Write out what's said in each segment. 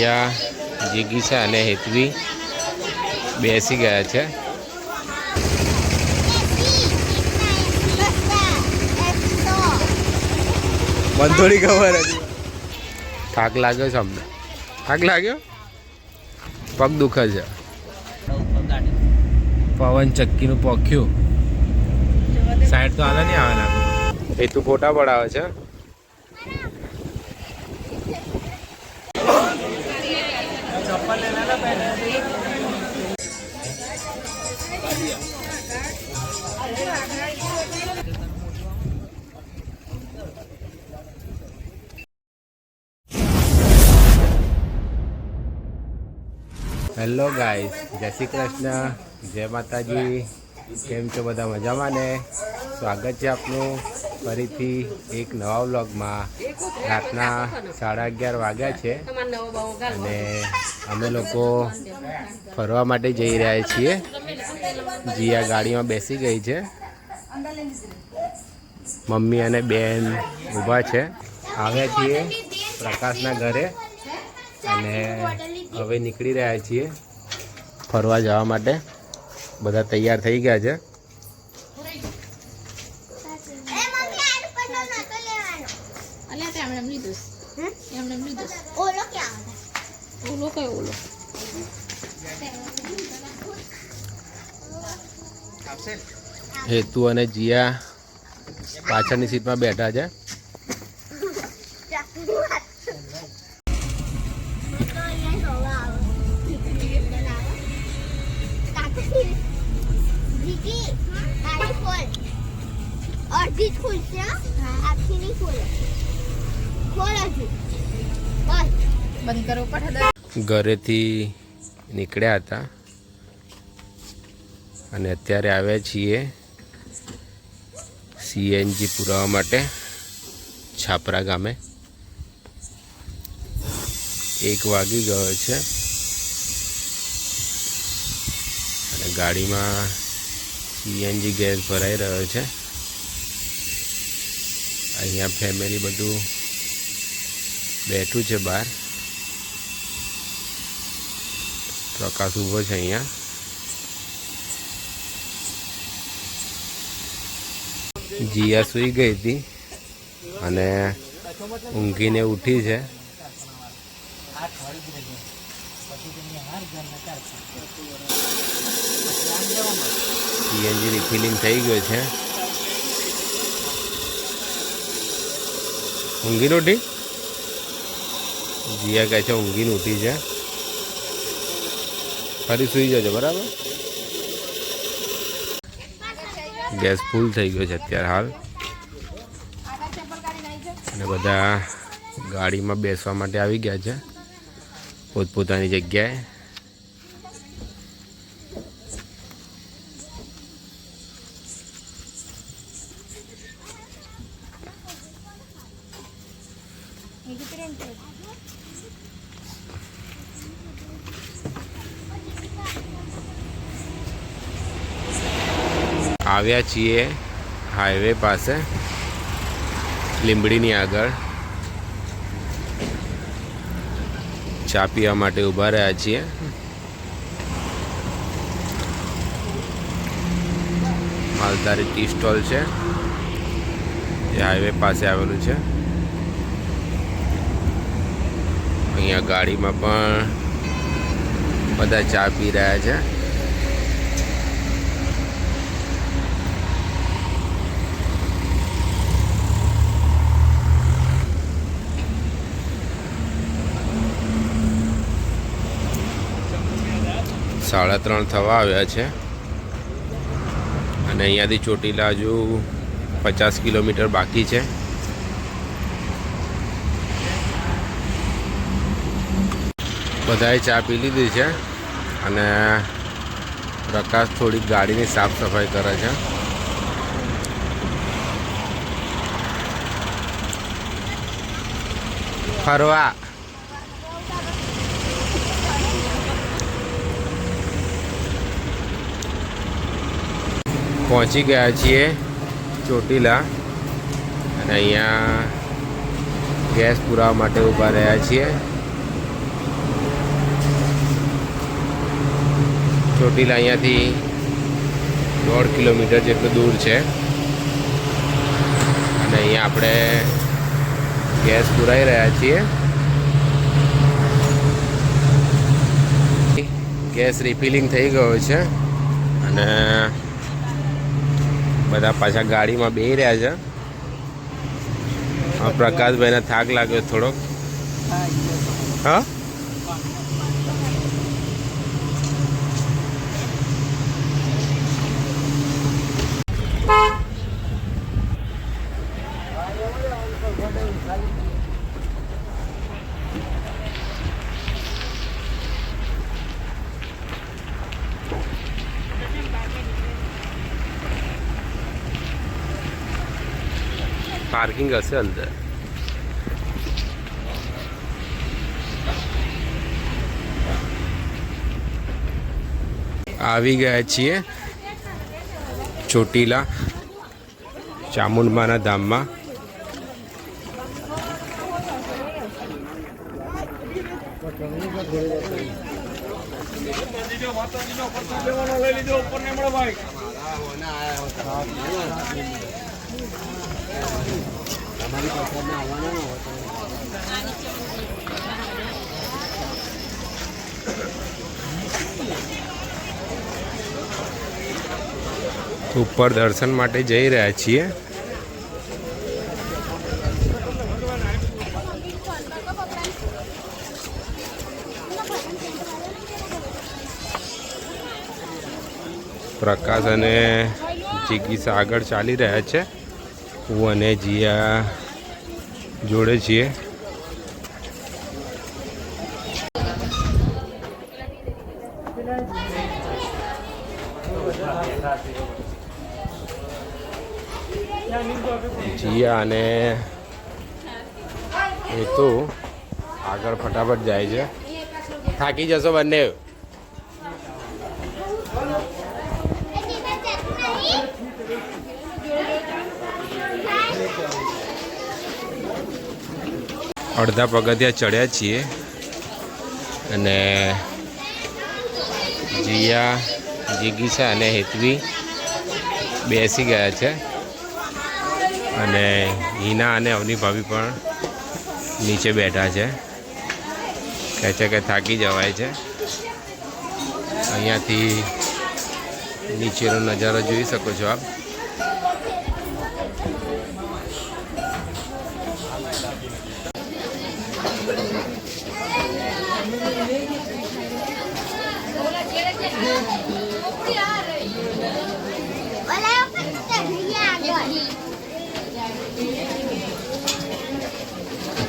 જીયા જીગીસા અને હેતવી બેસી ગયા છે. મને થોડી ખબર હતી. થાક લાગ્યો છે અમને. થાક લાગ્યો? પગ દુખે છે. પવન ચક્કીનું પોખ્યું સાઈડ તો આને નહીં આવે એ તું ફોટા પડાવે છે? હેલો ગાઈસ, જય શ્રી કૃષ્ણ. જય માતાજી. કેમ છો બધા મજામાં ને? સ્વાગત છે આપનું ફરીથી એક નવા વ્લોગમાં. રાતના સાડા અગિયાર વાગ્યા છે અને અમે લોકો ફરવા માટે જઈ રહ્યા છીએ. જીયા ગાડીમાં બેસી ગઈ છે. મમ્મી અને બેન ઊભા છે. આવ્યા છીએ પ્રકાશના ઘરે અને હવે નીકળી રહ્યા છીએ ફરવા જવા માટે. બધા તૈયાર થઈ ગયા છે. હેતુ અને જીયા પાછળની સીટમાં બેઠા છે. ઘરેથી નીકળ્યા હતા. અને અત્યારે આવ્યા છીએ સીએનજી પુરાવા માટે છાપરા ગામે. એક વાગી ગયો છે. અને ગાડીમાં સીએનજી ગેસ ભરાઈ રહ્યો છે. અહીંયા ફેમિલી બધું બેઠું છે બહાર. પ્રકાશ ઊભો છે અહીંયા. જીયા સૂઈ ગઈ હતી અને ઊંઘીને ઉઠી છે. સીએનજી રિફિલિંગ થઈ ગયો છે. ઊંઘીને ઉઠી? જીયા કહે છે ઊંઘીને ઉઠી છે. ફરી સૂઈ જજો, બરાબર? ગેસ ફૂલ થઈ ગયો છે અત્યારે હાલ. અને બધા ગાડીમાં બેસવા માટે આવી ગયા છે. પોતપોતાની જગ્યાએ. આવ્યા છીએ હાઈવે પાસે, લીંબડીની આગળ. ચા પીવા માટે ઊભા રહ્યા છીએ. માલધારી ટી સ્ટોલ છે. જે હાઈવે પાસે આવેલું છે. અહીંયા ગાડીમાં પણ બધા ચા પી રહ્યા છે. સાડા ત્રણ થવા આવ્યા છે. અને અહીંયાથી ચોટીલા હજુ પચાસ કિલોમીટર બાકી છે. બધાએ ચા પી લીધી છે અને પ્રકાશ થોડીક ગાડીની સાફ સફાઈ કરે છે. ફરવા. પહોંચી ગયા છીએ ચોટીલા. અને અહીંયા ગેસ પુરાવા માટે ઊભા રહ્યા છીએ. ચોટીલા અહીંયાથી દોઢ કિલોમીટર જેટલું દૂર છે. અને અહીંયા આપણે ગેસ પુરાવી રહ્યા છીએ. ગેસ રિફિલિંગ થઈ ગયો છે. અને બધા પાછા ગાડીમાં બે રહ્યા છે. હા પ્રકાશભાઈને થાક લાગ્યો થોડોક. હા? પાર્કિંગ હશે અંદર. આવી ગયા છીએ ચોટીલા ચામુંડમાના ધામમાં. ઉપર દર્શન માટે જઈ રહ્યા છીએ. પ્રકાશ અને જિગીસા આગળ ચાલી રહ્યા છે. હું અને જીયા જોડે છીએ. જીયા અને એ તો આગળ ફટાફટ જાય છે. થાકી જશો બંને? અડધા પગથિયા ચડ્યા છીએ. અને જીયા, જીગીસા અને હેતવી બેસી ગયા છે. અને હિના અને અવની ભાભી પણ નીચે બેઠા છે. કહે છે કે થાકી જવાય છે. અહીંયાથી નીચેનો નજારો જોઈ શકો છો આપ.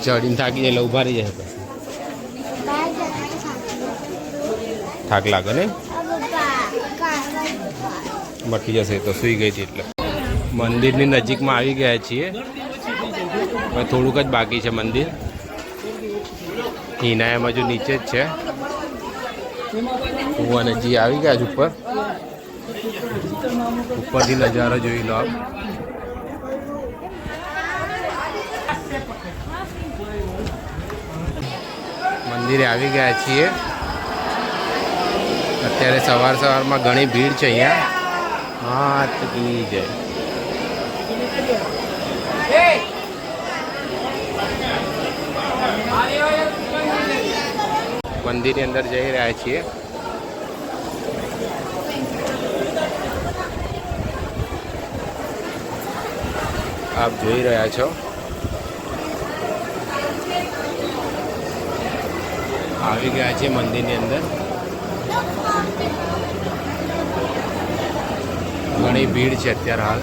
ચડીને થાકી જાય એટલે ઊભા રહી જાય થાક લાગે ને મટી જશે તો સૂઈ ગઈ હતી એટલે. મંદિરની નજીકમાં આવી ગયા છીએ. હવે થોડુંક જ બાકી છે મંદિર. હિના એમ હજુ નીચે જ છે. હું અને આવી ગયા છે ઉપર. ઉપરથી નજારો જોઈ લો આપ. મંદિરે આવી ગયા છીએ. અત્યારે સવાર સવારમાં ઘણી ભીડ છે અહીંયા. હાથ કી જય. મંદિરની અંદર જઈ રહ્યા છીએ. આપ જોઈ રહ્યા છો. આવી ગયા છે મંદિરની અંદર. ઘણી ભીડ છે અત્યારે હાલ.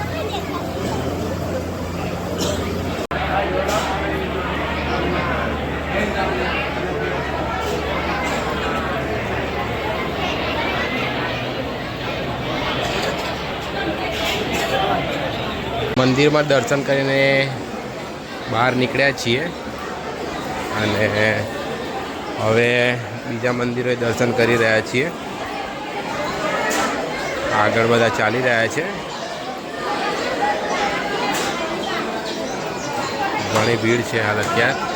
મંદિરમાં દર્શન કરીને બહાર નીકળ્યા છીએ. અને હવે બીજા મંદિરોએ દર્શન કરી રહ્યા છીએ. આગળ બધા ચાલી રહ્યા છે. ઘણી ભીડ છે હાલ અત્યારે.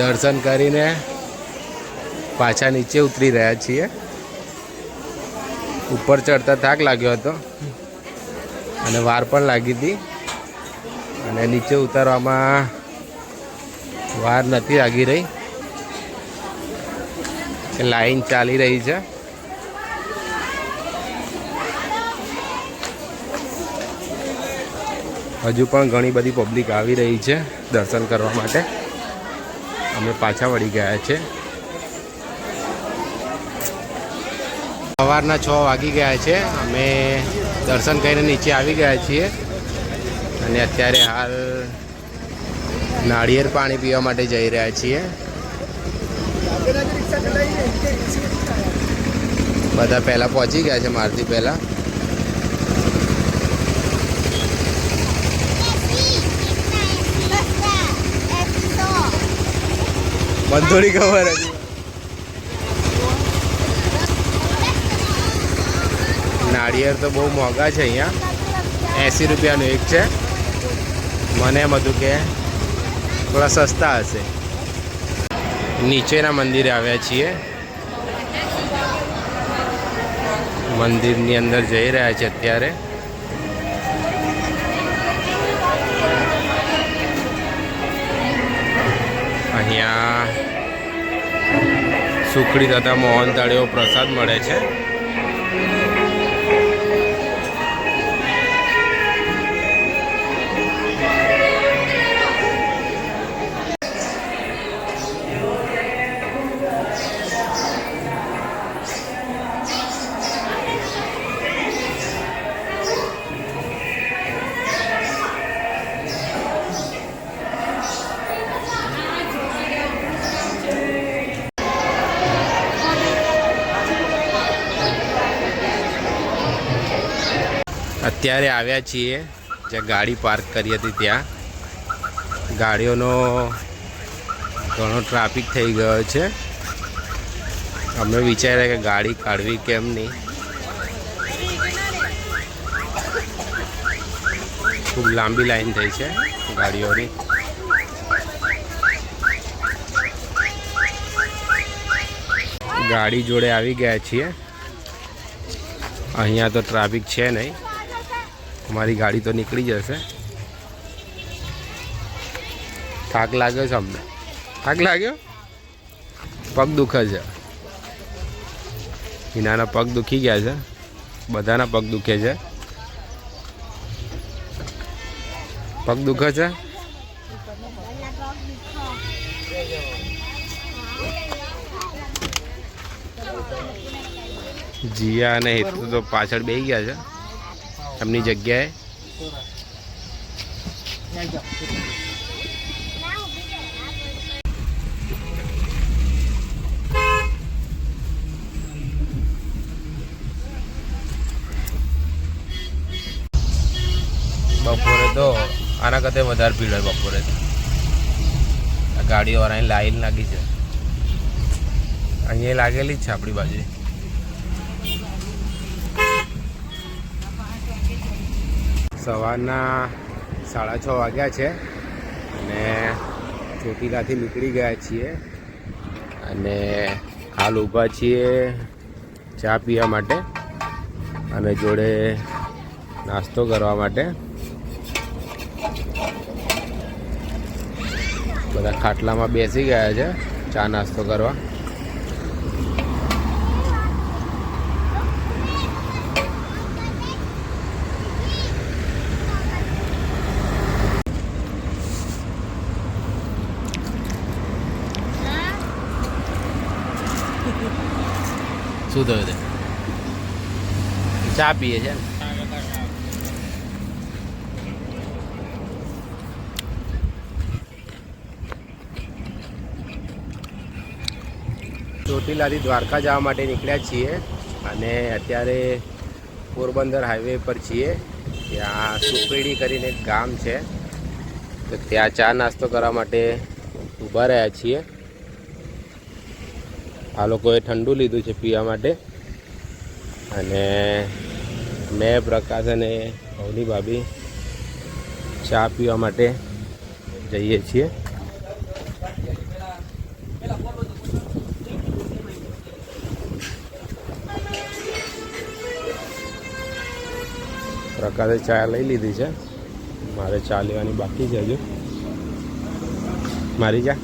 દર્શન કરીને પાછા નીચે ઉતરી રહ્યા છીએ. ઉપર ચડતા થાક લાગ્યો હતો. અને વાર પણ લાગી હતી. અને નીચે ઉતારવામાં વાર નથી લાગી રહી. લાઈન ચાલી રહી છે. હજુ પણ ઘણી બધી પબ્લિક આવી રહી છે દર્શન કરવા માટે. અમે પાછા વળી ગયા છે. સવારના છ વાગી ગયા છે. અમે દર્શન કરીને નીચે આવી ગયા છીએ. અને અત્યારે હાલ નાળિયેર પાણી પીવા માટે જઈ રહ્યા છીએ. બધા પહેલાં પહોંચી ગયા છે મારથી પહેલાં. મને ખબર હતી. નાળિયેર તો બહુ મોંઘા છે અહીંયા. એંસી રૂપિયાનું એક છે. મને એમ હતું કે થોડા સસ્તા હશે. નીચેના મંદિરે આવ્યા છીએ. મંદિરની અંદર જઈ રહ્યા છે અત્યારે. સુખડી તથા મોહનતાળીઓ પ્રસાદ મળે છે. અત્યારે આવ્યા છીએ. જ્યાં ગાડી પાર્ક કરી હતી ત્યાં. ગાડીઓનો ઘણો ટ્રાફિક થઈ ગયો છે. અમે વિચાર્યા કે ગાડી કાઢવી કેમ નહીં. ખૂબ લાંબી લાઈન થઈ છે ગાડીઓની. ગાડી જોડે આવી ગયા છીએ. અહીંયા તો ટ્રાફિક છે નહીં. અમારી ગાડી તો નીકળી જશે. થાક લાગ્યો છે અમને. થાક લાગ્યો? પગ દુખે છે. હિનાના પગ દુખી ગયા છે. બધાના પગ દુખે છે. પગ દુખે છે? જીયા અને હેતુ તો પાછળ બેસી ગયા છે. એમની જગ્યાએ. બપોરે તો આના કરતાં વધારે ભીડ હોય બપોરે ગાડીઓવાળાની લાઈન લાગી છે. અહીંયા લાગેલી જ છે આપણી બાજુ. સવારના સાડા છ વાગ્યા છે અને ચોટીલાથી નીકળી ગયા છીએ અને હાલ ઊભા છીએ ચા પીવા માટે અને જોડે નાસ્તો કરવા માટે. બધા ખાટલામાં બેસી ગયા છે ચા નાસ્તો કરવા. શું થયું તે. ચા પીએ છે. ચોટીલાથી દ્વારકા જવા માટે નીકળ્યા છીએ અને અત્યારે પોરબંદર હાઈવે પર છીએ. ત્યાં સુપેડી કરીને એક ગામ છે. તો ત્યાં ચા નાસ્તો કરવા માટે ઊભા રહ્યા છીએ. આ લોકોએ ઠંડુ લીધું છે પીવા માટે. અને મેં પ્રકાશ અને ભવની ભાભી ચા પીવા માટે જઈએ છીએ. પ્રકાશે ચા લઈ લીધી છે. મારે ચા લેવાની બાકી છે હજુ. મારી ચા?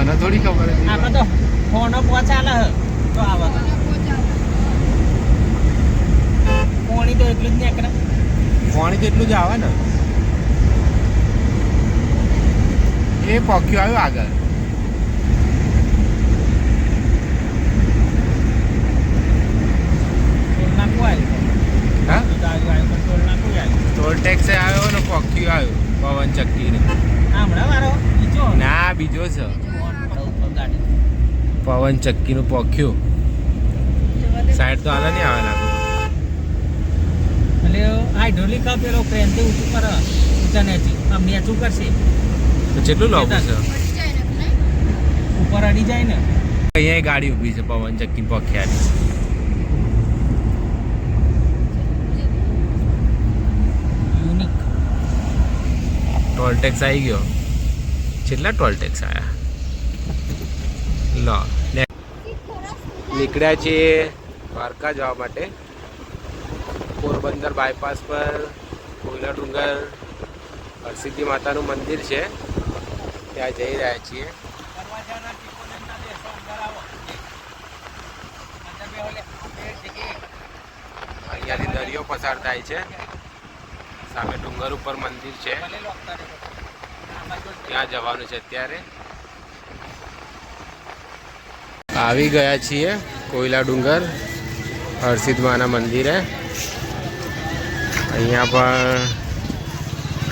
મને થોડી ખબર હતી. આપણે તો ફોનો પહોંચાલે હે. તો આવો પોણી તો એટલું જ નીકળે. પાણી તો એટલું જ આવે ને. એ પોક્યો આવ્યું આગળ. ટોલ ટેક્સ આવ્યો ને પોક્યું આવ્યું પવન ચક્કી ને હમણાં મારો બીજો? ના બીજો છે ફોન પર ઉપર ગાડી પવન ચક્કીનું પોખ્યું. સાઈડ તો આલા નહીં આવે લાગુ. એટલે હાઇડ્રોલિક પેલો ક્રેનથી ઊંચું કરે ઊંચા નેચી. આમ નેચું કરશે. તો કેટલું લાંબુ છે. ઉપર અડી જાય ને અહીંયા ગાડી ઊભી છે પવન ચક્કી પોખ્યાની. ટોલ ટેક્સ આવી ગયો. કેટલા ટોલ ટેક્સ આવ્યા લો નીકળ્યા છીએ દ્વારકા જવા માટે. પોરબંદર બાયપાસ પર કોયલા ડુંગર, હરસિદ્ધિ માતાનું મંદિર છે. ત્યાં જઈ રહ્યા છીએ. અહીંયાથી દરિયો પસાર થાય છે. સામે ડુંગર ઉપર મંદિર છે. ત્યાં જવાનું છે અત્યારે. આવી ગયા છીએ, કોયલા ડુંગર, હરસિદ્ધ માના મંદિરે. અહીંયા પણ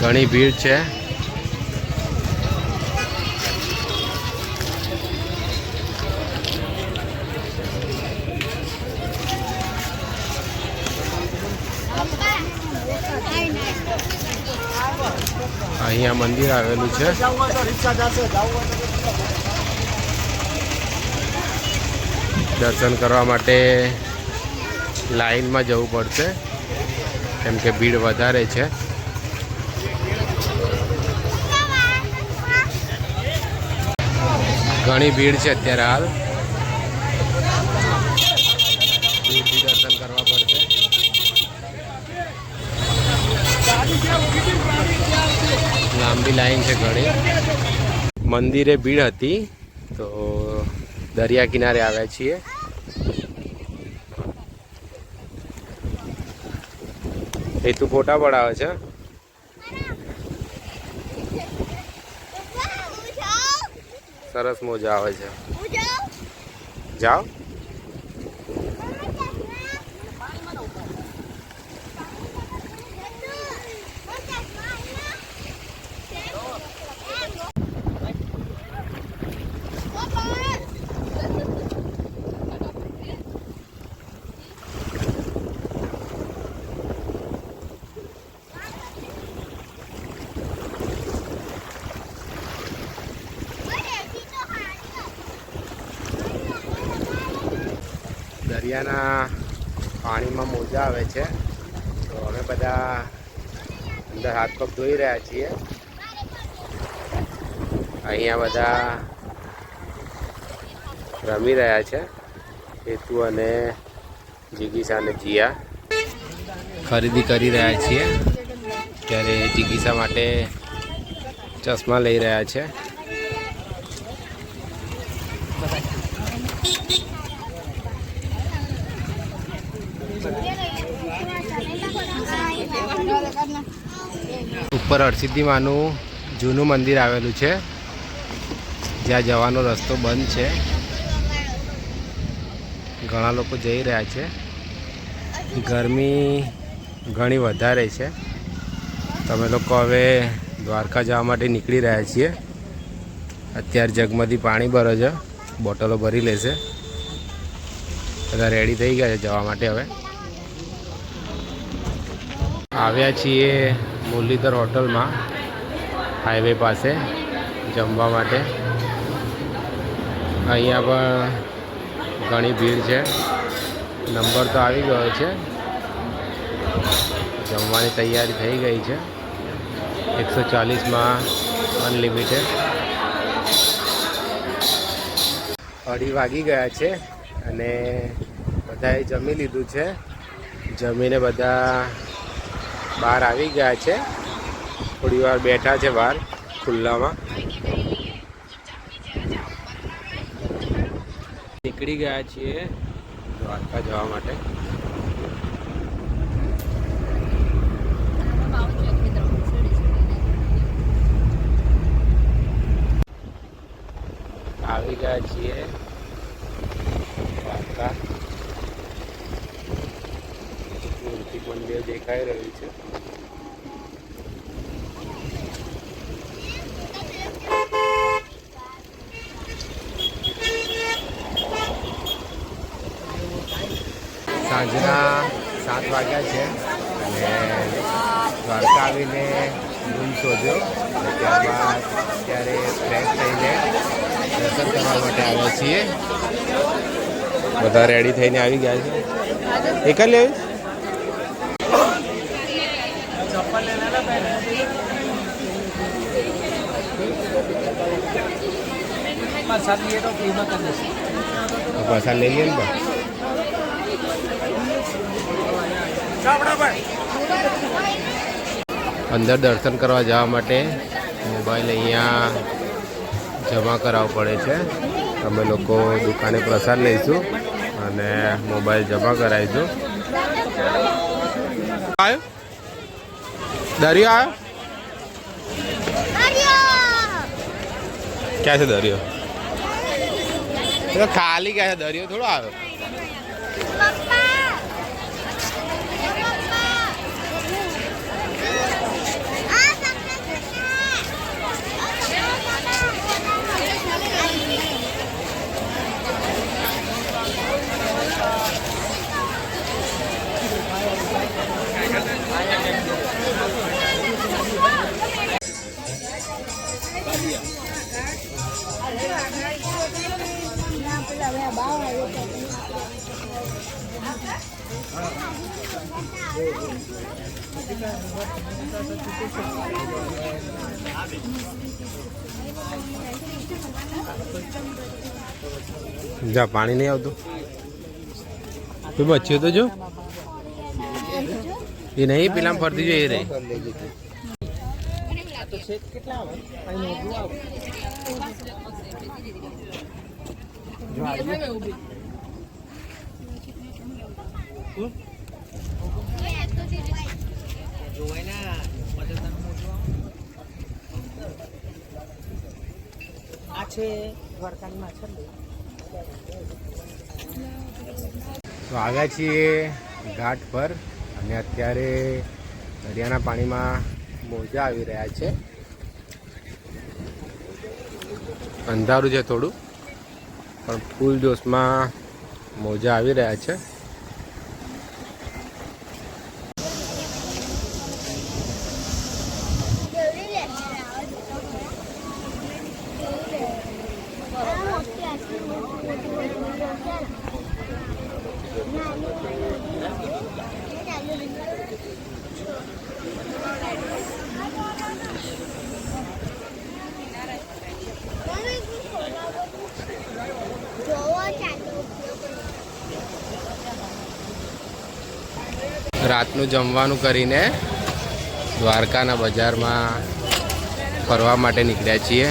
ઘણી ભીડ છે. અહીંયા મંદિર આવેલું છે. દર્શન કરવા માટે લાઈનમાં જવું પડશે. કેમ કે ભીડ વધારે છે. ઘણી ભીડ છે અત્યારે હાલ. દર્શન કરવા પડશે. લાંબી લાઈન છે ઘણી. મંદિરે ભીડ હતી, તો દરિયા કિનારે આવ્યા છીએ. એ તું ફોટા પડાવે છે? સરસ મોજા આવે છે. જાઓ. દરિયાના પાણીમાં મોજા આવે છે. તો અમે બધા અંદર હાથ પગ ધોઈ રહ્યા છીએ. અહીંયા બધા રમી રહ્યા છે. હેતુ અને જિગીસા અને જીયા. ખરીદી કરી રહ્યા છીએ. ત્યારે જિગીસા માટે ચશ્મા લઈ રહ્યા છે. ઉપર હરસિદ્ધિમાનું જૂનું મંદિર આવેલું છે. જ્યાં જવાનો રસ્તો બંધ છે. ઘણા લોકો જઈ રહ્યા છે. ગરમી ઘણી વધારે છે. તમે લોકો હવે દ્વારકા જવા માટે નીકળી રહ્યા છીએ. અત્યારે જગમાંથી પાણી ભરો છે. બોટલો ભરી લેશે. બધા રેડી થઈ ગયા છે જવા માટે હવે. આવ્યા છીએ મુરલીધર હોટલમાં હાઈવે પાસે જમવા માટે. અહીંયા પણ ઘણી ભીડ છે. નંબર તો આવી ગયો છે. જમવાની તૈયારી થઈ ગઈ છે. એકસો ચાલીસમાં અનલિમિટેડ અઢી વાગી ગયા છે અને બધાએ જમી લીધું છે. જમીને બધા બહાર આવી ગયા છે. થોડી વાર બેઠા છે બહાર, ખુલ્લામાં. નીકળી ગયા છીએ દ્વારકા જવા માટે. આવી ગયા છીએ દ્વારકા મૂર્તિ મંદિર દેખાઈ રહી છે. સાંજના સાત વાગ્યા છે અને દ્વારકા આવીને રૂમ શોધ્યો. ત્યારબાદ ત્યારે ફ્રેશ થઈને દર્શન કરવા માટે આવ્યા છીએ. બધા રેડી થઈને આવી ગયા છે. એકલી જ પ્રસાદ લઈએ તો ફ્રીમાં કરી દઈશું પ્રસાદ લઈ લઈએ ને અંદર દર્શન કરવા જવા માટે મોબાઈલ અહીંયા જમા કરાવવો પડે છે. અમે લોકો દુકાને પ્રસાદ લઈશું અને મોબાઈલ જમા કરાવીશું. આવ્યો દરિયો આવ્યો ક્યાં છે દરિયો? ખાલી ગયા દરિયો થોડો આવ્યો. જા, પાણી નહીં આવતું? તો બચ્યું તો જો? એ નહીં, પેલા ફરતી જો એ રહી તો આવ્યા છીએ ઘાટ પર અને અત્યારે દરિયાના પાણીમાં મોજા આવી રહ્યા છે. અંધારું છે થોડું. પણ ફૂલ જોશમાં મોજા આવી રહ્યા છે જોવો ચાલો જમવાનું કરીને દ્વારકાના બજારમાં ફરવા માટે નીકળ્યા છીએ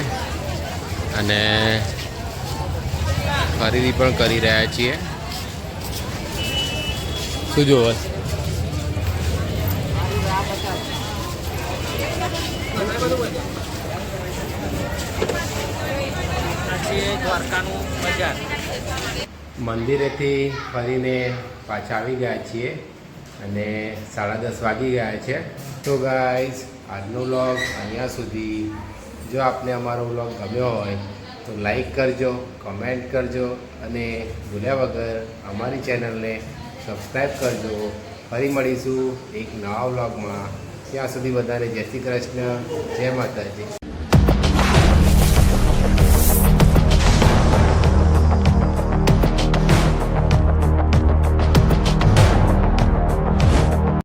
અને ખરીદી પણ કરી રહ્યા છીએ. શું જોવો? મંદિરેથી ફરીને પાછા આવી ગયા છીએ. અને સાડા દસ વાગી ગયા છે. તો ગાઈઝ આજનો વ્લોગ અહીંયા સુધી. જો આપને અમારો વ્લોગ ગમ્યો હોય, તો લાઈક કરજો કમેન્ટ કરજો, અને ભૂલ્યા વગર અમારી ચેનલને સબસ્ક્રાઈબ કરજો. ફરી મળીશું એક નવા વ્લોગમાં ત્યાં સુધી બધાને જય શ્રી કૃષ્ણ, જય માતાજી.